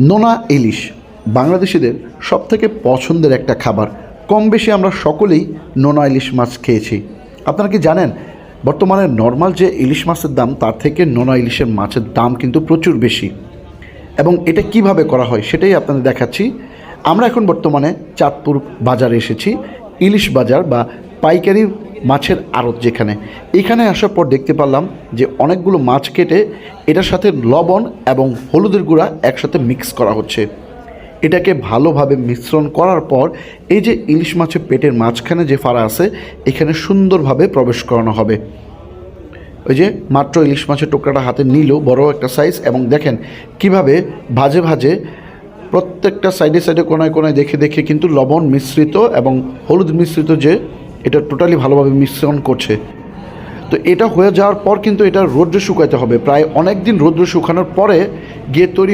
নোনা ইলিশ বাংলাদেশিদের সবথেকে পছন্দের একটা খাবার। কম বেশি আমরা সকলেই নোনা ইলিশ মাছ খেয়েছি। আপনারা কি জানেন, বর্তমানে নর্মাল যে ইলিশ মাছের দাম, তার থেকে নোনা ইলিশের মাছের দাম কিন্তু প্রচুর বেশি। এবং এটা কীভাবে করা হয় সেটাই আপনাদের দেখাচ্ছি। আমরা এখন বর্তমানে চাঁদপুর বাজারে এসেছি। ইলিশ বাজার বা পাইকারি মাছের আড়ত যেখানে। এখানে আসার পর দেখতে পারলাম যে অনেকগুলো মাছ কেটে এটার সাথে লবণ এবং হলুদের গুঁড়া একসাথে মিক্স করা হচ্ছে। এটাকে ভালোভাবে মিশ্রণ করার পর এই যে ইলিশ মাছের পেটের মাঝখানে যে ফাড়া আছে, এখানে সুন্দরভাবে প্রবেশ করানো হবে। ওই যে মাত্র ইলিশ মাছের টুকরাটা হাতে নিল, বড় একটা সাইজ এবং দেখেন কীভাবে ভাজে ভাজে প্রত্যেকটা সাইডে সাইডে কোনায় কোনায় দেখে দেখে কিন্তু লবণ মিশ্রিত এবং হলুদ মিশ্রিত যে এটা টোটালি ভালোভাবে মিশ্রণ করছে। তো এটা হয়ে যাওয়ার পর কিন্তু এটা রোদ্রে শুকাইতে হবে। প্রায় অনেক দিন রোদ্রে শুকানোর পরে গিয়ে তৈরি